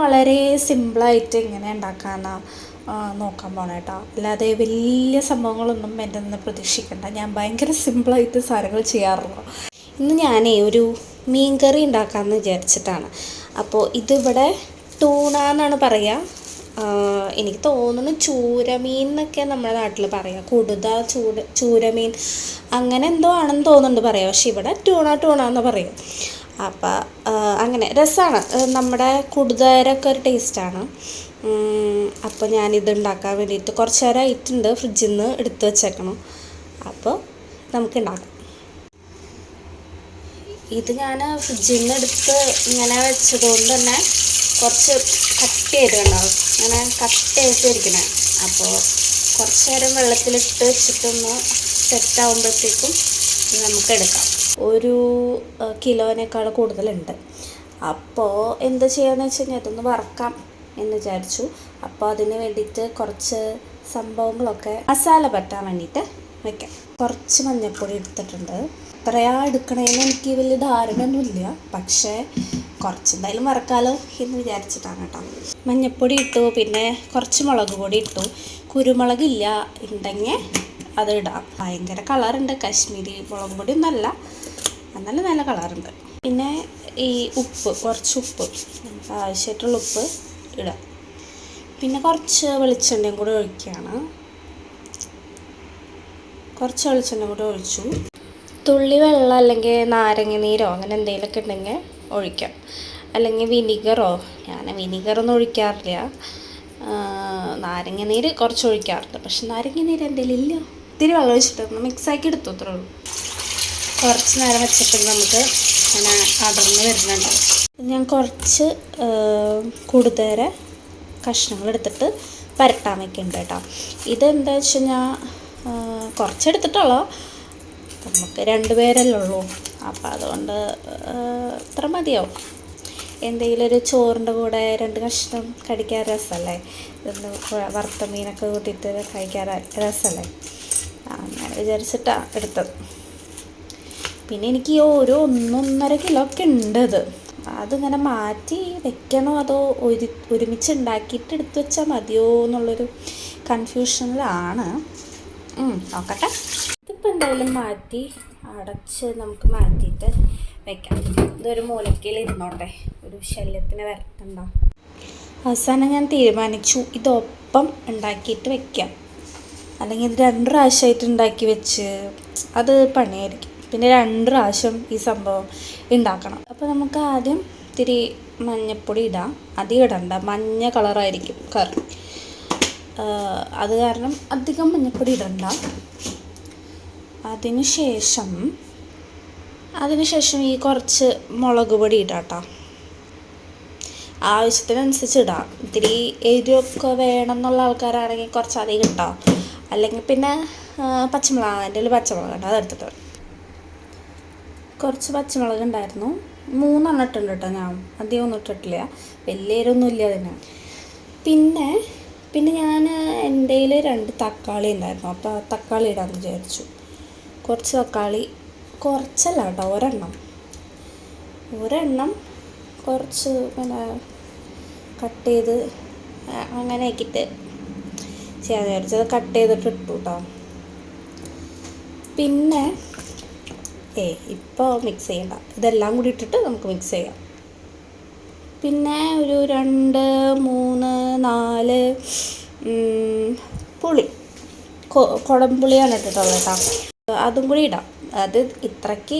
വളരെ സിമ്പിളായിട്ട് എങ്ങനെ ഉണ്ടാക്കാമെന്നാണ് നോക്കാൻ പോണേ കേട്ടോ അല്ലാതെ വലിയ സംഭവങ്ങളൊന്നും എന്റെ നിന്ന് പ്രതീക്ഷിക്കണ്ട. ഞാൻ ഭയങ്കര സിമ്പിളായിട്ട് സാധനങ്ങൾ ചെയ്യാറുള്ളൂ. ഇന്ന് ഞാനേ ഒരു മീൻ കറി ഉണ്ടാക്കാമെന്ന് വിചാരിച്ചിട്ടാണ്. അപ്പോൾ ഇതിവിടെ ടൂണ എന്നാണ് പറയുക എനിക്ക് തോന്നുന്നു ചൂരമീൻ എന്നൊക്കെ നമ്മുടെ നാട്ടിൽ പറയാം. കുടുത ചൂട് ചൂരമീൻ അങ്ങനെ എന്തോ ആണെന്ന് തോന്നുന്നുണ്ട് പറയാം. പക്ഷെ ഇവിടെ ടൂണ ടൂണ എന്ന് പറയും. അപ്പം അങ്ങനെ രസമാണ് നമ്മുടെ കുടുതരൊക്കെ ഒരു ടേസ്റ്റാണ് അപ്പോൾ ഞാനിത് ഉണ്ടാക്കാൻ വേണ്ടിയിട്ട് കുറച്ച് നേരം ആയിട്ടുണ്ട്. ഫ്രിഡ്ജിൽ നിന്ന് എടുത്ത് വെച്ചേക്കണം. അപ്പോൾ നമുക്ക് ഉണ്ടാക്കാം ഇത് ഞാൻ ഫ്രിഡ്ജിൽ നിന്ന് എടുത്ത് ഇങ്ങനെ വെച്ചതുകൊണ്ട് തന്നെ കുറച്ച് കട്ട് ചെയ്ത് ഉണ്ടാവും അങ്ങനെ കട്ട് ചെയ്തിരിക്കണേ അപ്പോൾ കുറച്ച് നേരം വെള്ളത്തിലിട്ട് വെച്ചിട്ടൊന്ന് സെറ്റ് ആകുമ്പോഴത്തേക്കും ഇത് നമുക്ക് എടുക്കാം. ഒരു കിലോനേക്കാൾ കൂടുതലുണ്ട്. അപ്പോൾ എന്താ ചെയ്യാന്ന് വെച്ച് കഴിഞ്ഞാൽ ഇതൊന്ന് വറക്കാം എന്ന് വിചാരിച്ചു. അപ്പോൾ അതിന് വേണ്ടിയിട്ട് കുറച്ച് സംഭവങ്ങളൊക്കെ മസാല പറ്റാൻ വേണ്ടിയിട്ട് വെക്കാം. കുറച്ച് മഞ്ഞൾപ്പൊടി എടുത്തിട്ടുണ്ട്. എത്രയാ എടുക്കണേന്ന് എനിക്ക് വലിയ ധാരണയൊന്നുമില്ല. പക്ഷേ കുറച്ച് എന്തായാലും വറക്കാലോ എന്ന് വിചാരിച്ചിട്ടാണ് കേട്ടോ. മഞ്ഞൾപ്പൊടി ഇട്ടു പിന്നെ കുറച്ച് മുളക് പൊടി ഇട്ടു. കുരുമുളകില്ല ഉണ്ടെങ്കിൽ അത് ഇടാം. ഭയങ്കര കളറുണ്ട്. കാശ്മീരി മുളക് പൊടി ഒന്നല്ല നല്ല നല്ല കളറുണ്ട്. പിന്നെ ഈ ഉപ്പ് കുറച്ച് ഉപ്പ് നമുക്ക് ആവശ്യമായിട്ടുള്ള ഉപ്പ് ഇടാം. പിന്നെ കുറച്ച് വെളിച്ചെണ്ണയും കൂടെ ഒഴിക്കുകയാണ്. കുറച്ച് വെളിച്ചെണ്ണ കൂടെ ഒഴിച്ചു. തുള്ളി വെള്ളം അല്ലെങ്കിൽ നാരങ്ങ നീരോ അങ്ങനെ എന്തെങ്കിലുമൊക്കെ ഉണ്ടെങ്കിൽ ഒഴിക്കാം. അല്ലെങ്കിൽ വിനിഗറോ ഞാൻ വിനിഗറൊന്നും ഒഴിക്കാറില്ല. നാരങ്ങ നീര് കുറച്ച് ഒഴിക്കാറുണ്ട്. പക്ഷെ നാരങ്ങ നീര് എന്റെ ഇല്ല. ഒത്തിരി വെള്ളം ഒഴിച്ചിട്ടൊന്ന് മിക്സാക്കി എടുത്തു അത്രേ ഉള്ളൂ. കുറച്ച് നേരം വെച്ചിട്ട് നമുക്ക് അങ്ങനെ അടർന്ന് വരുന്നുണ്ട്. ഞാൻ കുറച്ച് കൂടുതൽ കഷ്ണങ്ങൾ എടുത്തിട്ട് പരട്ടാൻ വെക്കുന്നുണ്ട് കേട്ടോ. ഇതെന്താ വെച്ച് കഴിഞ്ഞാൽ കുറച്ചെടുത്തിട്ടുള്ളൂ. നമുക്ക് രണ്ട് പേരല്ലേ ഉള്ളൂ. അപ്പോൾ അതുകൊണ്ട് ഇത്ര മതിയാവും. എന്തെങ്കിലും ഒരു ചോറിന്റെ കൂടെ രണ്ട് കഷ്ണം കടിക്കാൻ രസമല്ലേ? ഇതൊന്ന് വറുത്ത മീനൊക്കെ കൂട്ടിയിട്ട് കഴിക്കാൻ രസമല്ലേ? അങ്ങനെ വിചാരിച്ചിട്ടാണ് എടുത്തത്. പിന്നെ എനിക്ക് ഓരോ ഒന്നൊന്നര കിലോ ഒക്കെ ഉണ്ട് അതിങ്ങനെ മാറ്റി വെക്കണോ അതോ ഒരു ഒരുമിച്ച് ഉണ്ടാക്കിയിട്ട് എടുത്തു വെച്ചാൽ മതിയോ എന്നുള്ളൊരു കൺഫ്യൂഷനിലാണ് നോക്കട്ടെ. ഇതിപ്പോൾ എന്തായാലും മാറ്റി അടച്ച് നമുക്ക് മാറ്റിയിട്ട് വെക്കാം. ഇതൊരു മൂലക്കയിൽ ഇരുന്നോട്ടെ. ഒരു ശല്യത്തിന് വരട്ടണ്ട. അവസാനം ഞാൻ തീരുമാനിച്ചു ഇതൊപ്പം ഉണ്ടാക്കിയിട്ട് വെക്കാം. അല്ലെങ്കിൽ ഇത് രണ്ട് പ്രാവശ്യമായിട്ട് ഉണ്ടാക്കി വെച്ച് അത് പണിയായിരിക്കും. പിന്നെ രണ്ട് പ്രാവശ്യം ഈ സംഭവം ഉണ്ടാക്കണം. അപ്പോൾ നമുക്ക് ആദ്യം ഇത്തിരി മഞ്ഞപ്പൊടി ഇടാം. അധികം ഇടണ്ട. മഞ്ഞ കളറായിരിക്കും കറി. അത് കാരണം അധികം മഞ്ഞപ്പൊടി ഇടണ്ട. അതിന് ശേഷം അതിന് ശേഷം ഈ കുറച്ച് മുളക് പൊടി ഇടാം കേട്ടോ ആവശ്യത്തിനനുസരിച്ച് ഇടാം. ഇത്തിരി എരിവൊക്കെ വേണം എന്നുള്ള ആൾക്കാരാണെങ്കിൽ കുറച്ച് അധികം ഇട്ടാം. അല്ലെങ്കിൽ പിന്നെ പച്ചമുളക് എന്റെ ഒരു പച്ചമുളക് ഉണ്ട് അതെടുത്തിട്ട്. കുറച്ച് പച്ചമുളക് ഉണ്ടായിരുന്നു. മൂന്നെണ്ണം ഇട്ടുണ്ട് കേട്ടോ ഞാൻ. അധികം ഒന്നും ഇട്ടിട്ടില്ല. വലിയ ഇല്ല അതിന്. പിന്നെ പിന്നെ ഞാൻ എന്റെ കയ്യിൽ രണ്ട് തക്കാളി ഉണ്ടായിരുന്നു. അപ്പോൾ തക്കാളി ഇടാമെന്ന് വിചാരിച്ചു. കുറച്ച് തക്കാളി കുറച്ചല്ല കേട്ടോ ഒരെണ്ണം. ഒരെണ്ണം കുറച്ച് പിന്നെ കട്ട് ചെയ്ത് അങ്ങനെ ആക്കിയിട്ട് ചെയ്യാൻ വിചാരിച്ചത് കട്ട് ചെയ്തിട്ട് ഇട്ടു കേട്ടോ പിന്നെ ഏ ഇപ്പോൾ മിക്സ് ചെയ്യണ്ട. ഇതെല്ലാം കൂടി ഇട്ടിട്ട് നമുക്ക് മിക്സ് ചെയ്യാം. പിന്നെ ഒരു രണ്ട് മൂന്ന് നാല് പുളി. കുടംപുളിയാണ് ഇട്ടിട്ടുള്ളത് കേട്ടോ. അതും കൂടി ഇടാം. അത് ഇത്രയ്ക്ക്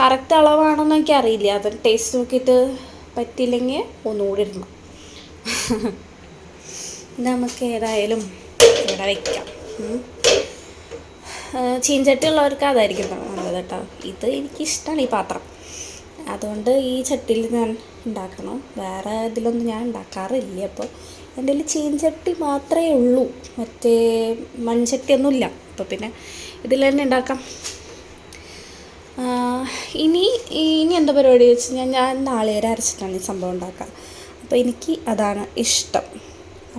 കറക്റ്റ് അളവാണെന്ന് എനിക്ക് അറിയില്ല. അത് ടേസ്റ്റ് നോക്കിയിട്ട് പറ്റിയില്ലെങ്കിൽ ഒന്നുകൂടി ഇടണം. നമുക്ക് ഏതായാലും ഇവിടെ വയ്ക്കാം ചീഞ്ചട്ടി ഉള്ളവർക്ക് അതായിരിക്കും നല്ലത് കേട്ടോ. ഇത് എനിക്കിഷ്ടമാണ് ഈ പാത്രം. അതുകൊണ്ട് ഈ ചട്ടിയിൽ ഞാൻ ഉണ്ടാക്കണം. വേറെ ഇതിലൊന്നും ഞാൻ ഉണ്ടാക്കാറില്ല അപ്പോൾ എന്റെ കയ്യിൽ ചീൻചട്ടി മാത്രമേ ഉള്ളൂ. മറ്റേ മൺചട്ടിയൊന്നുമില്ല. അപ്പോൾ പിന്നെ ഇതിൽ തന്നെ ഉണ്ടാക്കാം. ഇനി ഇനി എന്താ പരിപാടി വെച്ച് കഴിഞ്ഞാൽ ഞാൻ നാളികേരം അരച്ചിട്ടാണ് ഈ സംഭവം ഉണ്ടാക്കുക. അപ്പോൾ എനിക്ക് അതാണ് ഇഷ്ടം.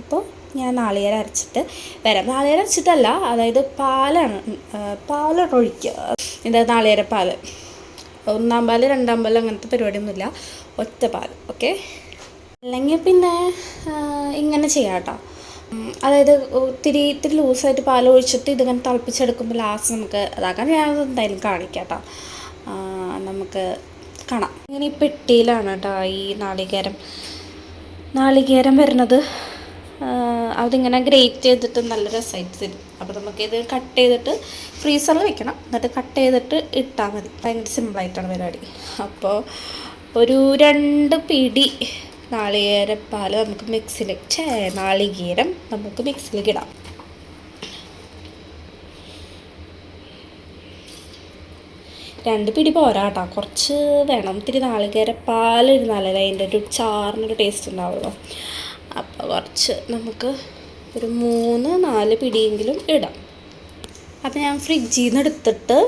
അപ്പോൾ ഞാൻ നാളികേരം അരച്ചിട്ട് വരാം. നാളികേരം അരച്ചിട്ടല്ല അതായത് പാലാണ് പാലാണ് ഒഴിക്കുക. എന്താ നാളികേര പാൽ ഒന്നാം പാൽ രണ്ടാം പാൽ അങ്ങനത്തെ പരിപാടിയൊന്നുമില്ല. ഒറ്റ പാൽ ഓക്കെ അല്ലെങ്കിൽ പിന്നെ ഇങ്ങനെ ചെയ്യാം കേട്ടോ. അതായത് ഒത്തിരി ഇത്തിരി ലൂസായിട്ട് പാൽ ഒഴിച്ചിട്ട് ഇതിങ്ങനെ തിളപ്പിച്ചെടുക്കുമ്പോൾ ലാസ്റ്റ് നമുക്ക് അതാക്കാൻ ഞാൻ എന്തായാലും കാണിക്കാം കേട്ടോ. നമുക്ക് കാണാം. ഇങ്ങനെ ഈ പെട്ടിയിലാണ് കേട്ടോ ഈ നാളികേരം. നാളികേരം വരുന്നത്. അതിങ്ങനെ ഗ്രേറ്റ് ചെയ്തിട്ട് നല്ല രസമായിട്ട് തരും. അപ്പോൾ നമുക്കിത് കട്ട് ചെയ്തിട്ട് ഫ്രീസറിൽ വെക്കണം. എന്നിട്ട് കട്ട് ചെയ്തിട്ട് ഇട്ടാൽ മതി. ഭയങ്കര സിമ്പിളായിട്ടാണ് പരിപാടി. അപ്പോൾ ഒരു രണ്ട് പിടി നാളികേരപ്പാൽ നമുക്ക് മിക്സിൽ ചേ നാളികേരം നമുക്ക് മിക്സിയിലേക്ക് ഇടാം. രണ്ട് പിടി പോരാ കുറച്ച് വേണം. ഇത്തിരി നാളികേര പാലിരുന്നാലല്ലേ അതിന്റെ ഒരു ചാറിനൊരു ടേസ്റ്റ് ഉണ്ടാവുള്ളൂ. അപ്പോൾ കുറച്ച് നമുക്ക് ഒരു മൂന്ന് നാല് പിടിയെങ്കിലും ഇടാം. അപ്പോൾ ഞാൻ ഫ്രിഡ്ജിൽ നിന്ന് എടുത്തിട്ട്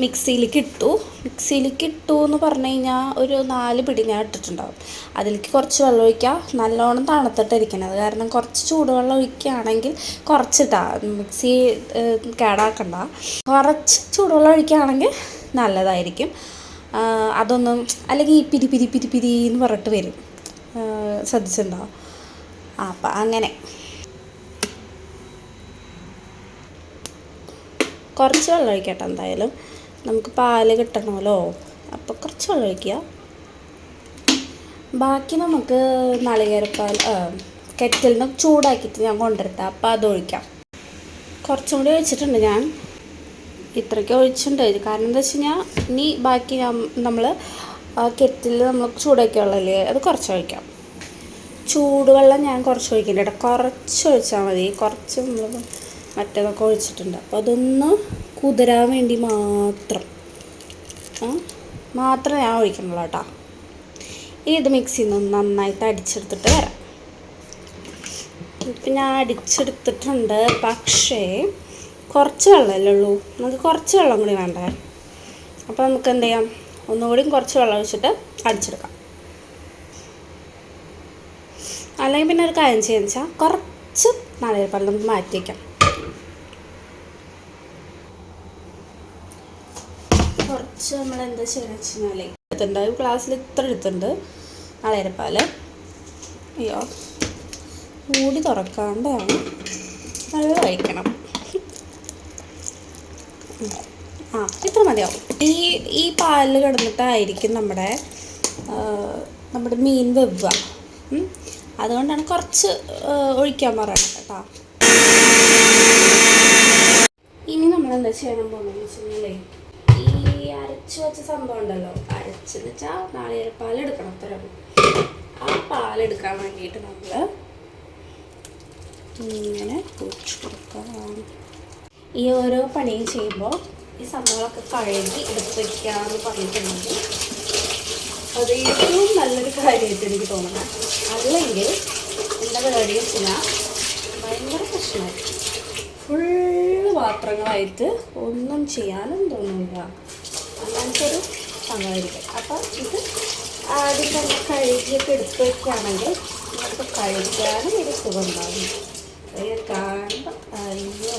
മിക്സിയിലേക്ക് ഇട്ടു. മിക്സിയിലേക്ക് ഇട്ടു എന്ന് പറഞ്ഞു കഴിഞ്ഞാൽ ഒരു നാല് പിടി ഞാൻ ഇട്ടിട്ടുണ്ടാവും. അതിലേക്ക് കുറച്ച് വെള്ളം ഒഴിക്കുക. നല്ലോണം തണുത്തിട്ടിരിക്കണം അത് കാരണം കുറച്ച് ചൂടുവെള്ളം ഒഴിക്കുകയാണെങ്കിൽ കുറച്ചിട്ടാ. മിക്സി കേടാക്കണ്ട. കുറച്ച് ചൂടുവെള്ളം ഒഴിക്കുകയാണെങ്കിൽ നല്ലതായിരിക്കും. അതൊന്നും അല്ലെങ്കിൽ ഈ പിരി പിരി പിരി പിരി എന്ന് പറഞ്ഞിട്ട് വരും. ശ്രദ്ധിച്ചിട്ടുണ്ടാവും അപ്പം അങ്ങനെ. കുറച്ച് വെള്ളം ഒഴിക്കട്ടെ എന്തായാലും. നമുക്ക് പാൽ കിട്ടണമല്ലോ. അപ്പോൾ കുറച്ച് വെള്ളം ഒഴിക്കുക ബാക്കി നമുക്ക് നളികേരപ്പാൽ കെറ്റിൽ നിന്ന് ചൂടാക്കിയിട്ട് ഞാൻ കൊണ്ടുവരട്ടെ. അപ്പോൾ അത് ഒഴിക്കാം. കുറച്ചും കൂടി ഒഴിച്ചിട്ടുണ്ട് ഞാൻ. ഇത്രയ്ക്ക് ഒഴിച്ചിട്ടുണ്ട്. കാരണം എന്താ വെച്ച് കഴിഞ്ഞാൽ ഇനി ബാക്കി നമ്മൾ കെറ്റിൽ നമ്മൾ ചൂടാക്കിയുള്ളല്ലേ അത് കുറച്ച് ഒഴിക്കാം. ചൂടുവെള്ളം ഞാൻ കുറച്ച് ഒഴിക്കുന്നുണ്ട് കേട്ടോ. കുറച്ച് ഒഴിച്ചാൽ മതി. കുറച്ച് നമ്മൾ മറ്റേതൊക്കെ ഒഴിച്ചിട്ടുണ്ട്. അപ്പോൾ അതൊന്ന് കുതിരാൻ വേണ്ടി മാത്രം. ആ മാത്രം ഞാൻ ഒഴിക്കണുള്ളൂ കേട്ടോ. ഇനി ഇത് മിക്സിയിൽ നിന്ന് നന്നായിട്ട് അടിച്ചെടുത്തിട്ട് വരാം. ഇപ്പം ഞാൻ അടിച്ചെടുത്തിട്ടുണ്ട്. പക്ഷേ കുറച്ച് വെള്ളമല്ലേ ഉള്ളൂ? നമുക്ക് കുറച്ച് വെള്ളം കൂടി വേണ്ടേ? അപ്പോൾ നമുക്ക് എന്ത് ചെയ്യാം? ഒന്നുകൂടി കുറച്ച് വെള്ളം ഒഴിച്ചിട്ട് അടിച്ചെടുക്കാം. അല്ലെങ്കിൽ പിന്നെ ഒരു കാര്യം ചെയ്യുന്ന വെച്ചാൽ കുറച്ച് നാളികേരപ്പാൽ നമുക്ക് മാറ്റി വയ്ക്കാം കുറച്ച് നമ്മൾ എന്താ ചെയ്യുന്നത് വെച്ച് എടുത്തിട്ടുണ്ട്. ഒരു ഗ്ലാസ്സിൽ ഇത്ര എടുത്തിട്ടുണ്ട് നാളികേരപ്പാൽ അയ്യോ. മൂടി തുറക്കാണ്ടാണ് നല്ല കഴിക്കണം. ആ ഇത്ര മതിയാവും. ഈ ഈ പാലിൽ കിടന്നിട്ടായിരിക്കും നമ്മുടെ നമ്മുടെ മീൻ വെവ്വ. അതുകൊണ്ടാണ് കുറച്ച് ഒഴിക്കാൻ പറയുന്നത് കേട്ടോ. ഇനി നമ്മൾ എന്താ ചെയ്യാൻ പോകുന്നത് വെച്ചിട്ടുണ്ടെങ്കിലേ ഈ അരച്ച് വെച്ച സംഭവം ഉണ്ടല്ലോ. അരച്ചെന്ന് വെച്ചാൽ നാളികേരപ്പാൽ എടുക്കണം അത്ര ആ പാലെടുക്കാൻ വേണ്ടിയിട്ട് നമ്മൾ ഇങ്ങനെ ഒഴിച്ച് കൊടുക്കാം ഈ ഓരോ പണിയും ചെയ്യുമ്പോൾ ഈ സംഭവങ്ങളൊക്കെ കഴുകി എടുത്ത് വയ്ക്കാമെന്ന് പറഞ്ഞിട്ടുണ്ടെങ്കിൽ അത് ഏറ്റവും നല്ലൊരു കാര്യമായിട്ട് എനിക്ക് തോന്നുന്നത് അല്ലെങ്കിൽ എന്താ പരിപാടി വെച്ചാൽ ഭയങ്കര പ്രശ്നമായി. ഫുൾ പാത്രങ്ങളായിട്ട് ഒന്നും ചെയ്യാനും തോന്നില്ല അങ്ങനത്തെ ഒരു സംഭവമായിരിക്കും. അപ്പം ഇത് ആദ്യം തന്നെ കഴുകിയൊക്കെ എടുത്ത് വയ്ക്കുകയാണെങ്കിൽ നമുക്ക് കഴിക്കാനും ഒരു സുഖം ഉണ്ടാവും കാണുമ്പോൾ അയ്യോ.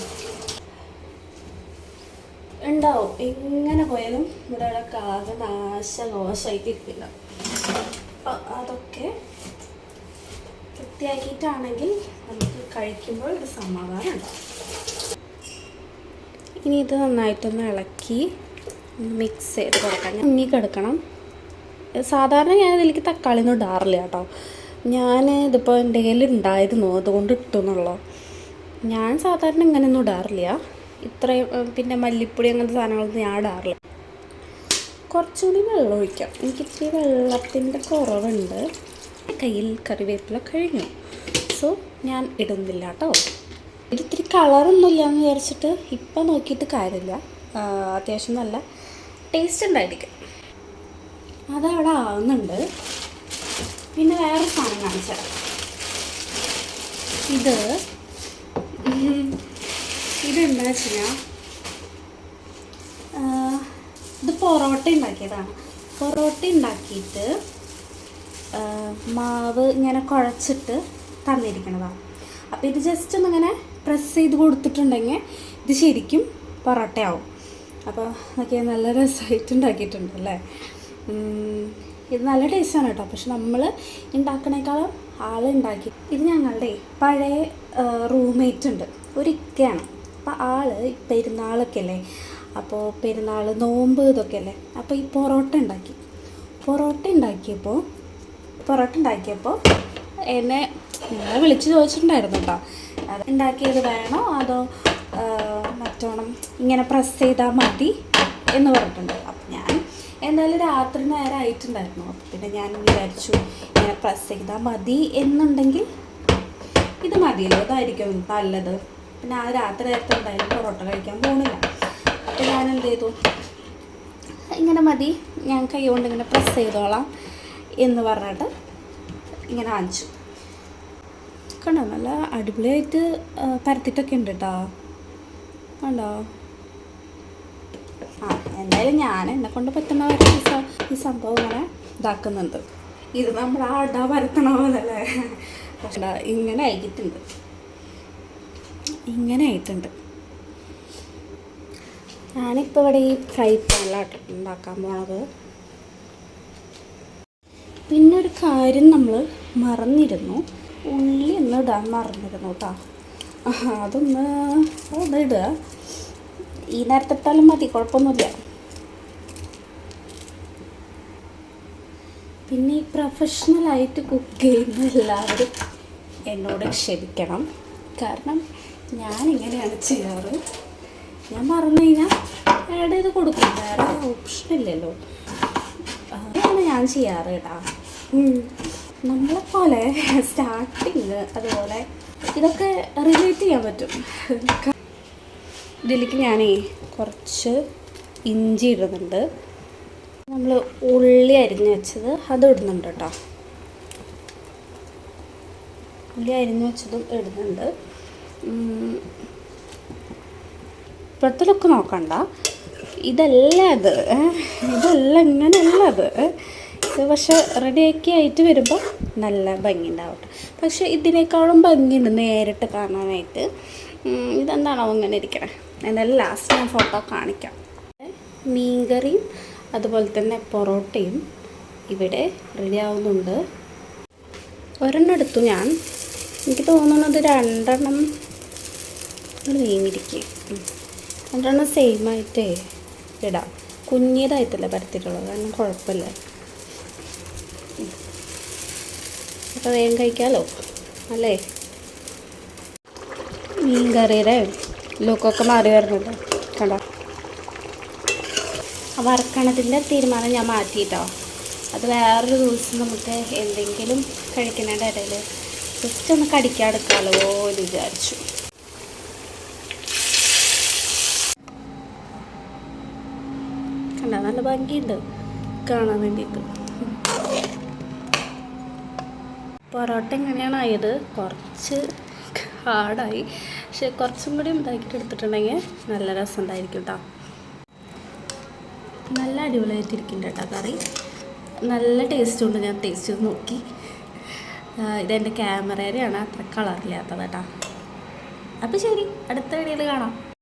ഉണ്ടാവും. എങ്ങനെ പോയാലും ഇവിടെ കാകെ നാശകോശമായിട്ട് ഇരിക്കില്ല അപ്പം അതൊക്കെ വൃത്തിയാക്കിയിട്ടാണെങ്കിൽ നമുക്ക് കഴിക്കുമ്പോൾ ഒരു സമാധാനം ഉണ്ടാവും. ഇനി ഇത് നന്നായിട്ടൊന്ന് ഇളക്കി മിക്സ് ചെയ്ത് കൊടുക്കാം. ഉണ്ണി കിടക്കണം. സാധാരണ ഞാൻ ഇതിലേക്ക് തക്കാളി ഒന്നും ഇടാറില്ല കേട്ടോ. ഞാൻ ഇതിപ്പോൾ എന്റെ കയ്യിൽ ഉണ്ടായിരുന്നു അതുകൊണ്ട് ഇട്ടു എന്നുള്ളൂ ഞാൻ സാധാരണ ഇങ്ങനെയൊന്നും ഇടാറില്ല. ഇത്രയും പിന്നെ മല്ലിപ്പൊടി അങ്ങനത്തെ സാധനങ്ങളൊന്നും ഞാൻ ഇടാറില്ല. കുറച്ചുകൂടി വെള്ളം ഒഴിക്കാം. എനിക്ക് ഇത്തിരി വെള്ളത്തിന്റെ കുറവുണ്ട്. കയ്യിൽ കറിവേപ്പില കഴിഞ്ഞു. സോ ഞാൻ ഇടുന്നില്ല കേട്ടോ. ഇതിത്തിരി കളറൊന്നുമില്ല എന്ന് വിചാരിച്ചിട്ട് ഇപ്പം നോക്കിയിട്ട് കാര്യമില്ല. അത്യാവശ്യം നല്ല ടേസ്റ്റ് ഉണ്ടായിരിക്കും. അതവിടെ ആവുന്നുണ്ട്. പിന്നെ വേറെ സാധനം കാണിച്ചത് ഇത് ഉം, ഇതെന്താ വെച്ച് കഴിഞ്ഞാൽ ഇത് പൊറോട്ട ഉണ്ടാക്കിയതാണ്. പൊറോട്ട ഉണ്ടാക്കിയിട്ട് മാവ് ഇങ്ങനെ കുഴച്ചിട്ട് തന്നിരിക്കണതാണ് അപ്പോൾ ഇത് ജസ്റ്റ് ഒന്ന് ഇങ്ങനെ പ്രസ് ചെയ്ത് കൊടുത്തിട്ടുണ്ടെങ്കിൽ ഇത് ശരിക്കും പൊറോട്ടയാവും. അപ്പോൾ അതൊക്കെ നല്ല രസമായിട്ട് ഉണ്ടാക്കിയിട്ടുണ്ട് അല്ലേ? ഇത് നല്ല ടേസ്റ്റാണ് കേട്ടോ. പക്ഷെ നമ്മൾ ഉണ്ടാക്കണേക്കാളും ആളുണ്ടാക്കി ഇത് ഞങ്ങളുടെ പഴയ റൂംമേറ്റ് ഉണ്ട്. ഒരു ഇക്കയാണ് അപ്പോൾ ആൾ പെരുന്നാളൊക്കെ അല്ലേ അപ്പോൾ പെരുന്നാൾ നോമ്പ് ഇതൊക്കെ അല്ലേ അപ്പോൾ ഈ പൊറോട്ട ഉണ്ടാക്കി. പൊറോട്ട ഉണ്ടാക്കിയപ്പോൾ പൊറോട്ട ഉണ്ടാക്കിയപ്പോൾ എന്നെ നിങ്ങളെ വിളിച്ച് ചോദിച്ചിട്ടുണ്ടായിരുന്നു കേട്ടോ അത് ഉണ്ടാക്കിയത് വേണോ? അതോ മറ്റോണം ഇങ്ങനെ പ്രസ് ചെയ്താൽ മതി എന്ന് പറഞ്ഞിട്ടുണ്ട്. അപ്പം ഞാൻ എന്തായാലും രാത്രി നേരം ആയിട്ടുണ്ടായിരുന്നു. അപ്പം പിന്നെ ഞാൻ വിചാരിച്ചു ഇങ്ങനെ പ്രസ് ചെയ്താൽ മതി എന്നുണ്ടെങ്കിൽ ഇത് മതിയല്ലോ. അതായിരിക്കും നല്ലത്. പിന്നെ ആ രാത്രി നേരത്തെ എന്തായാലും പൊറോട്ട കഴിക്കാൻ പോകുന്നില്ല അപ്പം ഞാൻ എന്ത് ചെയ്തു? ഇങ്ങനെ മതി ഞാൻ കൈ കൊണ്ട് ഇങ്ങനെ പ്രസ് ചെയ്തോളാം എന്ന് പറഞ്ഞിട്ട് ഇങ്ങനെ വാങ്ങിച്ചു. കണ്ടോ നല്ല അടിപൊളിയായിട്ട് പരത്തിട്ടൊക്കെ ഉണ്ട് കേട്ടോ കണ്ടോ? ആ എന്തായാലും ഞാൻ എന്നെ കൊണ്ട് പറ്റുന്ന ഈ സംഭവം ഇങ്ങനെ ഇതാക്കുന്നുണ്ട്. ഇത് നമ്മൾ ആ അട പരത്തണ പോലല്ലേ പക്ഷേ ഇങ്ങനെ ആയിട്ടുണ്ട്. ഇങ്ങനെ ആയിട്ടുണ്ട്. ഞാനിപ്പോൾ ഇവിടെ ഈ ഫ്രൈ പാനിലാണ് ഉണ്ടാക്കാൻ പോണത്. പിന്നെ ഒരു കാര്യം നമ്മൾ മറന്നിരുന്നു. ഉള്ളി ഒന്ന് ഇടാൻ മറന്നിരുന്നു കേട്ടോ അതൊന്ന് ഒന്ന് ഇടുക. ഈ നേരത്തെ ഇട്ടാലും മതി കുഴപ്പമൊന്നുമില്ല. പിന്നെ ഈ പ്രൊഫഷണലായിട്ട് കുക്ക് ചെയ്യുന്ന എല്ലാവരും എന്നോട് ക്ഷമിക്കണം. കാരണം ഞാൻ ഇങ്ങനെയാണ് ചെയ്യാറ്. ഞാൻ പറഞ്ഞു കഴിഞ്ഞാൽ ആഡ് ചെയ്ത് കൊടുക്കും. വേറെ ഓപ്ഷൻ ഇല്ലല്ലോ. അതാണ് ഞാൻ ചെയ്യാറ് കേട്ടാ നമ്മളെ പോലെ സ്റ്റാർട്ടിങ് അതുപോലെ ഇതൊക്കെ റിലേറ്റ് ചെയ്യാൻ പറ്റും. ഇതിലേക്ക് ഞാനേ കുറച്ച് ഇഞ്ചി ഇടുന്നുണ്ട്. നമ്മൾ ഉള്ളി അരിഞ്ഞ് വെച്ചത് അത് ഇടുന്നുണ്ട് കേട്ടോ ഉള്ളി അരിഞ്ഞ് വെച്ചതും ഇടുന്നുണ്ട്. ഇപ്പോഴത്തെ ലുക്ക് നോക്കണ്ട. ഇതല്ല അത്. ഇതല്ല ഇങ്ങനെയല്ല അത് ഇത് പക്ഷെ റെഡിയാക്കി ആയിട്ട് വരുമ്പോൾ നല്ല ഭംഗി ഉണ്ടാവട്ടെ പക്ഷെ ഇതിനേക്കാളും ഭംഗിയുണ്ട് നേരിട്ട് കാണാനായിട്ട്. ഇതെന്താണോ ഇങ്ങനെ ഇരിക്കണേ. എന്തായാലും ലാസ്റ്റ് ഞാൻ ഫോട്ടോ കാണിക്കാം. മീൻകറിയും അതുപോലെ തന്നെ പൊറോട്ടയും ഇവിടെ റെഡി ആവുന്നുണ്ട്. ഒരെണ്ണം എടുത്തു ഞാൻ. എനിക്ക് തോന്നുന്നത് രണ്ടെണ്ണം നീങ്ങിരിക്കും രണ്ടെണ്ണം സെയിം ആയിട്ടേ ഇടാം. കുഞ്ഞിയതായിട്ടല്ലേ പരത്തിയിട്ടുള്ളത്. കാരണം കുഴപ്പമില്ല. അപ്പോൾ വേഗം കഴിക്കാമല്ലോ അല്ലേ? മീൻ കറിയുടെ ലുക്കൊക്കെ മാറി വരുന്നുണ്ട്. കണ്ടോ? ആ വറക്കണത്തിന്റെ തീരുമാനം ഞാൻ മാറ്റിയിട്ടോ അത് വേറൊരു ദിവസം നമുക്ക് എന്തെങ്കിലും കഴിക്കുന്നതിന്റെ ഇടയിൽ ജസ്റ്റ് ഒന്ന് കടിക്കാടുക്കാമല്ലോ എന്ന് വിചാരിച്ചു കണ്ട നല്ല ഭംഗിയുണ്ട്. കാണാൻ വേണ്ടിയിട്ട്. പൊറോട്ട എങ്ങനെയാണ് ആയത്? കുറച്ച് ഹാർഡായി. പക്ഷെ കുറച്ചും കൂടി ഉണ്ടാക്കിയിട്ട് എടുത്തിട്ടുണ്ടെങ്കിൽ നല്ല രസം ഉണ്ടായിരിക്കും കേട്ടോ നല്ല അടിപൊളിയായിട്ടിരിക്കുന്നുണ്ട് കേട്ടോ കറി. നല്ല ടേസ്റ്റ് ഉണ്ട്. ഞാൻ ടേസ്റ്റ് ചെയ്ത് നോക്കി. ഇതെന്റെ ക്യാമറയുടെയാണ് അത്ര കളറില്ലാത്തത് കേട്ടോ അപ്പോൾ ശരി. അടുത്ത വീഡിയോയിൽ കാണാം.